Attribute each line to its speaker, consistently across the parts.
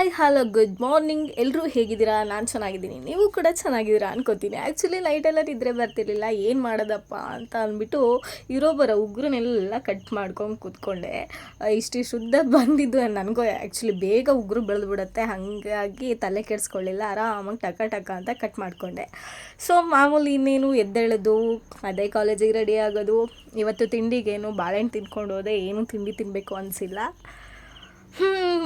Speaker 1: Hi hello good morning ಎಲ್ಲರೂ ಹೇಗಿದ್ದೀರಾ? ನಾನು ಚೆನ್ನಾಗಿದ್ದೀನಿ. ನೀವು ಕೂಡ ಚೆನ್ನಾಗಿದ್ದೀರಾ ಅನ್ಕೋತೀನಿ. ಆ್ಯಕ್ಚುಲಿ ನೈಟೆಲ್ಲ ನಿದ್ರೆ ಬರ್ತಿರ್ಲಿಲ್ಲ. ಏನು ಮಾಡೋದಪ್ಪ ಅಂತ ಅಂದ್ಬಿಟ್ಟು ಇರೋ ಬರೋ ಉಗುರನ್ನೆಲ್ಲ ಕಟ್ ಮಾಡ್ಕೊಂಡು ಕೂತ್ಕೊಂಡೆ. ಇಷ್ಟು ಶುದ್ಧ ಬಂದಿದ್ದು ನನಗೂ. ಆ್ಯಕ್ಚುಲಿ ಬೇಗ ಉಗ್ರು ಬೆಳೆದ್ಬಿಡುತ್ತೆ. ಹಾಗಾಗಿ ತಲೆ ಕೆಡಿಸ್ಕೊಳ್ಳಿಲ್ಲ. ಆರಾಮಾಗಿ ಟಕ ಟಕ ಅಂತ ಕಟ್ ಮಾಡಿಕೊಂಡೆ. ಸೊ ಮಾಮೂಲಿ ಇನ್ನೇನು ಎದ್ದೇಳೋದು, ಅದೇ ಕಾಲೇಜಿಗೆ ರೆಡಿ ಆಗೋದು, ಇವತ್ತು ತಿಂಡಿಗೇನು ಬಾಳೆಹಣ್ಣು ತಿನ್ಕೊಂಡು ಹೋದೆ, ಏನು ತಿಂಡಿ ತಿನ್ನಬೇಕು ಅನಿಸಿಲ್ಲ.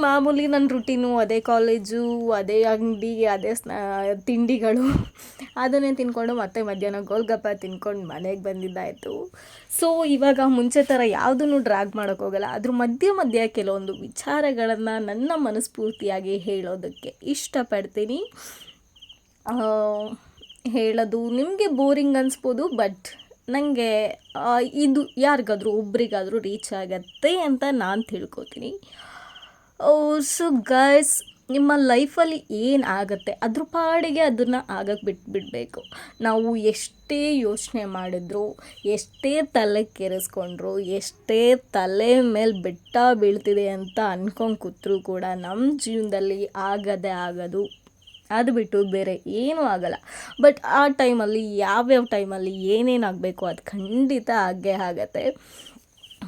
Speaker 1: ಮಾಮೂಲಿ ನನ್ನ ರುಟೀನು ಅದೇ ಕಾಲೇಜು ಅದೇ ಅಂಗಡಿ ಅದೇ ಸ್ನಾ, ತಿಂಡಿಗಳು. ಅದನ್ನೇ ತಿನ್ಕೊಂಡು ಮತ್ತೆ ಮಧ್ಯಾಹ್ನ ಗೋಲ್ಗಪ್ಪ ತಿನ್ಕೊಂಡು ಮನೆಗೆ ಬಂದಿದ್ದಾಯಿತು. ಸೊ ಇವಾಗ ಮುಂಚೆ ಥರ ಯಾವುದನ್ನು ಡ್ರ್ಯಾಗ್ ಮಾಡೋಕ್ಕೋಗಲ್ಲ ಅದ್ರ ಮಧ್ಯೆ ಮಧ್ಯೆ ಕೆಲವೊಂದು ವಿಚಾರಗಳನ್ನು ನನ್ನ ಮನಸ್ಫೂರ್ತಿಯಾಗಿ ಹೇಳೋದಕ್ಕೆ ಇಷ್ಟಪಡ್ತೀನಿ. ಹೇಳೋದು ನಿಮಗೆ ಬೋರಿಂಗ್ ಅನಿಸ್ಬೋದು ಬಟ್ ನನಗೆ ಇದು ಯಾರಿಗಾದ್ರೂ, ಒಬ್ರಿಗಾದರೂ ರೀಚ್ ಆಗತ್ತೆ ಅಂತ ನಾನು ತಿಳ್ಕೊತೀನಿ. ಸೊ ಗೈಸ್ ನಿಮ್ಮ ಲೈಫಲ್ಲಿ ಏನು ಆಗುತ್ತೆ? ಅದ್ರ ಪಾಡಿಗೆ ಅದನ್ನು ಆಗಕ್ಕೆ ಬಿಟ್ಬಿಡಬೇಕು ನಾವು ಎಷ್ಟೇ ಯೋಚನೆ ಮಾಡಿದ್ರು, ಎಷ್ಟೇ ತಲೆ ಕೆರೆಸ್ಕೊಂಡ್ರು, ಎಷ್ಟೇ ತಲೆ ಮೇಲೆ ಬೆಟ್ಟ ಬೀಳ್ತಿದೆ ಅಂತ ಅನ್ಕೊಂಡು ಕೂತ್ರು ಕೂಡ ನಮ್ಮ ಜೀವನದಲ್ಲಿ ಆಗದೆ ಆಗೋದು. ಅದು ಬಿಟ್ಟು ಬೇರೆ ಏನೂ ಆಗಲ್ಲ. ಬಟ್ ಆ ಟೈಮಲ್ಲಿ ಯಾವ್ಯಾವ ಟೈಮಲ್ಲಿ ಏನೇನು ಆಗಬೇಕು ಅದು ಖಂಡಿತ ಆಗೇ ಆಗತ್ತೆ.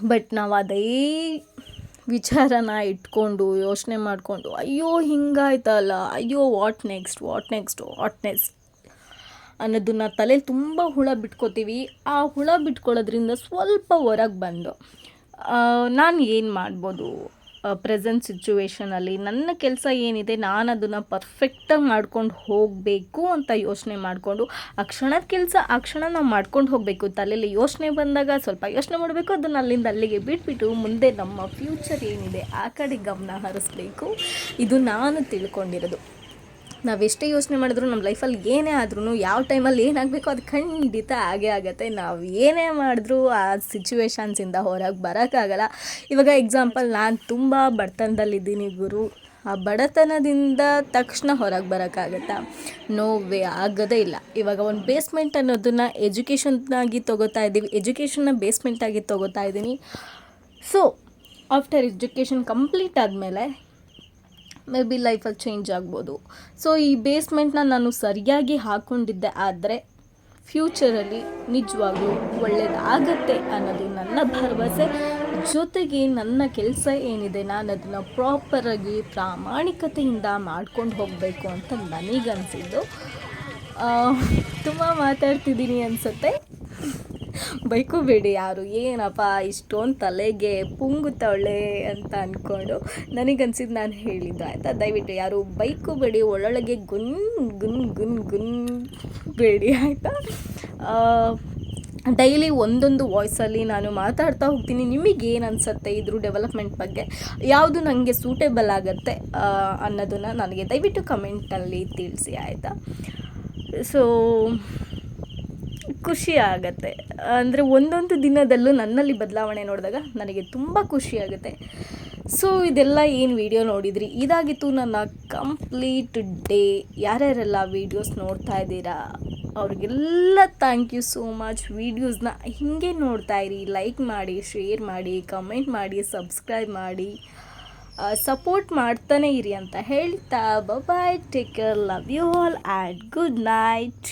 Speaker 1: ಬಟ್ ನಾವು ಅದೇ ವಿಚಾರನ ಇಟ್ಕೊಂಡು, ಯೋಚನೆ ಮಾಡಿಕೊಂಡು, ಅಯ್ಯೋ, ಹಿಂಗಾಯ್ತಲ್ಲ, ಅಯ್ಯೋ what next what next what next ಅನ್ನೋದನ್ನ ತಲೆಯಲ್ಲಿ ತುಂಬ ಹುಳ ಬಿಟ್ಕೊತೀವಿ. ಆ ಹುಳ ಬಿಟ್ಕೊಳ್ಳೋದ್ರಿಂದ ಸ್ವಲ್ಪ ಹೊರಗೆ ಬಂದು ನಾನು ಏನು ಮಾಡ್ಬೋದು? ಪ್ರೆಸೆಂಟ್ ಸಿಚುವೇಷನಲ್ಲಿ ನನ್ನ ಕೆಲಸ ಏನಿದೆ ನಾನು ಅದನ್ನು ಪರ್ಫೆಕ್ಟಾಗಿ ಮಾಡ್ಕೊಂಡು ಹೋಗಬೇಕು ಅಂತ ಯೋಚನೆ ಮಾಡಿಕೊಂಡು, ಆ ಕ್ಷಣದ ಕೆಲಸ ಆ ಕ್ಷಣ ನಾವು ಮಾಡ್ಕೊಂಡು ಹೋಗಬೇಕು. ತಲೆಯಲ್ಲಿ ಯೋಚನೆ ಬಂದಾಗ ಸ್ವಲ್ಪ ಯೋಚನೆ ಮಾಡಬೇಕು, ಅದನ್ನು ಅಲ್ಲಿಂದ ಅಲ್ಲಿಗೆ ಬಿಟ್ಬಿಟ್ಟು ಮುಂದೆ ನಮ್ಮ ಫ್ಯೂಚರ್ ಏನಿದೆ ಆ ಕಡೆ ಗಮನ ಹರಿಸ್ಬೇಕು. ಇದು ನಾನು ತಿಳ್ಕೊಂಡಿರೋದು. ನಾವೆಷ್ಟೇ ಯೋಚನೆ ಮಾಡಿದ್ರು ನಮ್ಮ ಲೈಫಲ್ಲಿ ಏನೇ ಆದ್ರೂ ಯಾವ ಟೈಮಲ್ಲಿ ಏನಾಗಬೇಕು ಅದು ಖಂಡಿತ ಆಗೇ ಆಗುತ್ತೆ. ನಾವು ಏನೇ ಮಾಡಿದ್ರೂ ಆ ಸಿಚುವೇಶನ್ಸಿಂದ ಹೊರಗೆ ಬರೋಕ್ಕಾಗಲ್ಲ ಇವಾಗ ಎಕ್ಸಾಂಪಲ್ ನಾನು ತುಂಬ ಬಡತನದಲ್ಲಿದ್ದೀನಿ ಗುರು. ಆ ಬಡತನದಿಂದ ತಕ್ಷಣ ಹೊರಗೆ ಬರೋಕ್ಕಾಗತ್ತಾ ನೋವೇ ಆಗೋದೇ ಇಲ್ಲ. ಇವಾಗ ಒಂದು ಬೇಸ್ಮೆಂಟ್ ಅನ್ನೋದನ್ನು ಎಜುಕೇಷನ್ನಾಗಿ ತೊಗೋತಾ ಇದ್ದೀವಿ. ಎಜುಕೇಷನ್ನ ಬೇಸ್ಮೆಂಟಾಗಿ ತೊಗೋತಾ ಇದ್ದೀನಿ. ಸೊ ಆಫ್ಟರ್ ಎಜುಕೇಷನ್ ಕಂಪ್ಲೀಟ್ ಆದಮೇಲೆ ಮೇ ಬಿ ಲೈಫಲ್ಲಿ ಚೇಂಜ್ ಆಗ್ಬೋದು. ಸೊ ಈ ಬೇಸ್ಮೆಂಟ್ನ ನಾನು ಸರಿಯಾಗಿ ಹಾಕ್ಕೊಂಡಿದ್ದೆ ಆದರೆ ಫ್ಯೂಚರಲ್ಲಿ ನಿಜವಾಗ್ಲೂ ಒಳ್ಳೆಯದಾಗತ್ತೆ ಅನ್ನೋದು ನನ್ನ ಭರವಸೆ. ಜೊತೆಗೆ ನನ್ನ ಕೆಲಸ ಏನಿದೆ ನಾನು ಅದನ್ನು ಪ್ರಾಪರಾಗಿ ಪ್ರಾಮಾಣಿಕತೆಯಿಂದ ಮಾಡ್ಕೊಂಡು ಹೋಗಬೇಕು ಅಂತ ನನಗನ್ಸಿದ್ದು. ತುಂಬ ಮಾತಾಡ್ತಿದ್ದೀನಿ ಅನಿಸುತ್ತೆ. ಬೈಕೋಬೇಡಿ ಯಾರು? ಏನಪ್ಪ ಇಷ್ಟೊಂದು ತಲೆಗೆ ಪುಂಗುತ್ತವಳೆ ಅಂತ ಅಂದ್ಕೊಂಡು ನನಗನ್ಸಿದ್ದು ನಾನು ಹೇಳಿದ್ದು ಆಯಿತಾ? ದಯವಿಟ್ಟು ಯಾರು ಬೈಕೋಬೇಡಿ ಒಳೊಳಗೆ ಗುನ್ ಗುನ್ ಗುನ್ ಗುನ್ ಬೇಡಿ ಆಯಿತಾ? ಡೈಲಿ ಒಂದೊಂದು ವಾಯ್ಸಲ್ಲಿ ನಾನು ಮಾತಾಡ್ತಾ ಹೋಗ್ತೀನಿ. ನಿಮಗೆ ಏನು ಅನಿಸುತ್ತೆ ಇದ್ರ ಡೆವಲಪ್ಮೆಂಟ್ ಬಗ್ಗೆ? ಯಾವುದು ನನಗೆ ಸೂಟೇಬಲ್ ಆಗುತ್ತೆ ಅನ್ನೋದನ್ನು ನನಗೆ ದಯವಿಟ್ಟು ಕಮೆಂಟಲ್ಲಿ ತಿಳಿಸಿ ಆಯಿತಾ? ಸೊ ಖುಷಿ ಆಗುತ್ತೆ ಅಂದರೆ ಒಂದೊಂದು ದಿನದಲ್ಲೂ ನನ್ನಲ್ಲಿ ಬದಲಾವಣೆ ನೋಡಿದಾಗ ನನಗೆ ತುಂಬ ಖುಷಿ ಆಗುತ್ತೆ ಸೊ ಇದೆಲ್ಲ ಏನು ವಿಡಿಯೋ ನೋಡಿದ್ರಿ? ಇದಾಗಿತ್ತು ನನ್ನ ಕಂಪ್ಲೀಟ್ ಡೇ ಯಾರ್ಯಾರೆಲ್ಲ ವೀಡಿಯೋಸ್ ನೋಡ್ತಾ ಇದ್ದೀರಾ? ಅವ್ರಿಗೆಲ್ಲ ಥ್ಯಾಂಕ್ ಯು ಸೋ ಮಚ್ ವೀಡಿಯೋಸ್ನ ಹೀಗೆ ನೋಡ್ತಾ ಇರಿ. ಲೈಕ್ ಮಾಡಿ ಶೇರ್ ಮಾಡಿ ಕಮೆಂಟ್ ಮಾಡಿ ಸಬ್ಸ್ಕ್ರೈಬ್ ಮಾಡಿ. ಸಪೋರ್ಟ್ ಮಾಡ್ತಾನೆ ಇರಿ ಅಂತ ಹೇಳ್ತಾ. Bye take care love you all and good night